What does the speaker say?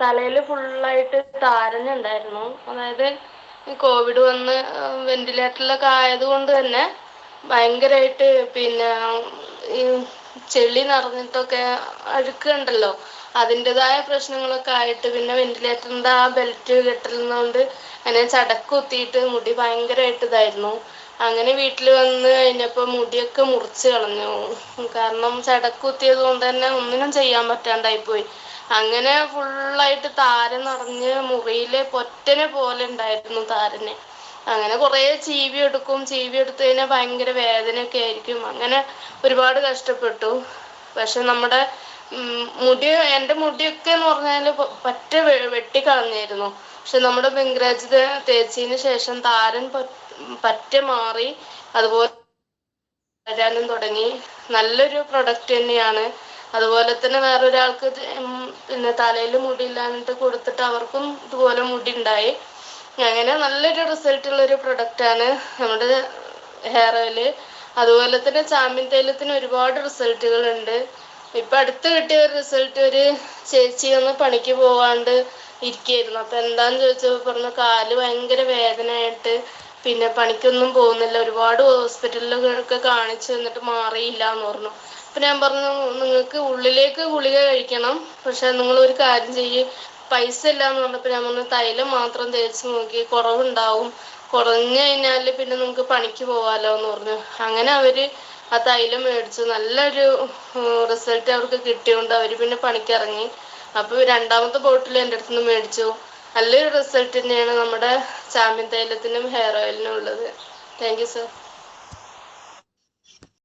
തലയിൽ ഫുള്ളായിട്ട് താരനുണ്ടായിരുന്നു അതായത് കോവിഡ് വന്ന് വെന്റിലേറ്ററിലൊക്കെ ആയതുകൊണ്ട് തന്നെ ഭയങ്കരമായിട്ട് പിന്നെ ഈ ചെളി നിറഞ്ഞിട്ടൊക്കെ അഴുക്കുണ്ടല്ലോ. അതിന്റെതായ പ്രശ്നങ്ങളൊക്കെ ആയിട്ട് പിന്നെ വെന്റിലേറ്ററിന്റെ ആ ബെൽറ്റ് കെട്ടുന്നതുകൊണ്ട് അങ്ങനെ ചടക്ക് കുത്തിയിട്ട് മുടി ഭയങ്കരമായിട്ട് ഇതായിരുന്നു. അങ്ങനെ വീട്ടിൽ വന്ന് കഴിഞ്ഞപ്പോൾ മുടിയൊക്കെ മുറിച്ച് കളഞ്ഞു. കാരണം ചടക്ക് കുത്തിയത് കൊണ്ട് തന്നെ ഒന്നിനും ചെയ്യാൻ പറ്റാണ്ടായി പോയി അങ്ങനെ ഫുള്ളായിട്ട് താരൻ നിറഞ്ഞ് മുറിയിൽ പൊറ്റനെ പോലെ ഉണ്ടായിരുന്നു താരനെ. അങ്ങനെ കുറേ ചീവി എടുക്കും. ചീവി എടുത്തു കഴിഞ്ഞാൽ ഭയങ്കര വേദനയൊക്കെ ആയിരിക്കും. അങ്ങനെ ഒരുപാട് കഷ്ടപ്പെട്ടു. പക്ഷെ നമ്മുടെ മുടി എന്റെ മുടിയൊക്കെ എന്ന് പറഞ്ഞാൽ പറ്റ വെട്ടി വെട്ടിക്കളഞ്ഞായിരുന്നു. പക്ഷെ നമ്മുടെ ബംഗ്രാജ് തേച്ചതിന് ശേഷം താരൻ പറ്റ മാറി അതുപോലെ വരാനും തുടങ്ങി. നല്ലൊരു പ്രൊഡക്റ്റ് തന്നെയാണ് അതുപോലെ തന്നെ വേറൊരാൾക്ക് പിന്നെ തലയിൽ മുടിയില്ലാഞ്ഞിട്ട് കൊടുത്തിട്ട് അവർക്കും ഇതുപോലെ മുടി ഉണ്ടായി അങ്ങനെ നല്ലൊരു റിസൾട്ട് ഉള്ള ഒരു പ്രൊഡക്റ്റാണ് നമ്മുടെ ഹെയർ ഓയിൽ അതുപോലെ തന്നെ ചാമ്പ്യൻ തൈലത്തിന് ഒരുപാട് റിസൾട്ടുകൾ ഉണ്ട് ഇപ്പൊ അടുത്ത് കിട്ടിയ ഒരു റിസൾട്ട് ഒരു ചേച്ചി ഒന്ന് പണിക്ക് പോവാണ്ട് ഇരിക്കായിരുന്നു. അപ്പൊ എന്താന്ന് ചോദിച്ചപ്പോൾ പറഞ്ഞു കാൽ ഭയങ്കര വേദനയായിട്ട് പിന്നെ പണിക്കൊന്നും പോകുന്നില്ല. ഒരുപാട് ഹോസ്പിറ്റലിലൊക്കെ കാണിച്ചു എന്നിട്ട് മാറിയില്ല എന്ന് പറഞ്ഞു. അപ്പൊ ഞാൻ പറഞ്ഞു നിങ്ങൾക്ക് ഉള്ളിലേക്ക് ഗുളിക കഴിക്കണം. പക്ഷെ നിങ്ങൾ ഒരു കാര്യം ചെയ്യ്. പൈസ ഇല്ല എന്ന് പറഞ്ഞപ്പോൾ ഞാൻ പറഞ്ഞു തൈലം മാത്രം തേച്ച് നോക്കി കുറവുണ്ടാവും. കുറഞ്ഞു കഴിഞ്ഞാൽ പിന്നെ നിങ്ങക്ക് പണിക്ക് പോവാലോ എന്ന് പറഞ്ഞു. അങ്ങനെ അവർ ആ തൈലം മേടിച്ചു. നല്ലൊരു റിസൾട്ട് അവർക്ക് കിട്ടിയോണ്ട് അവർ പിന്നെ പണിക്കിറങ്ങി അപ്പൊ രണ്ടാമത്തെ ബോട്ടിൽ എന്റെ അടുത്ത് നിന്ന് മേടിച്ചു. നല്ലൊരു റിസൾട്ട് തന്നെയാണ് നമ്മുടെ ചാമ്പ്യൻ തൈലത്തിനും ഹെയർ ഓയിലിനും ഉള്ളത്. Thank you sir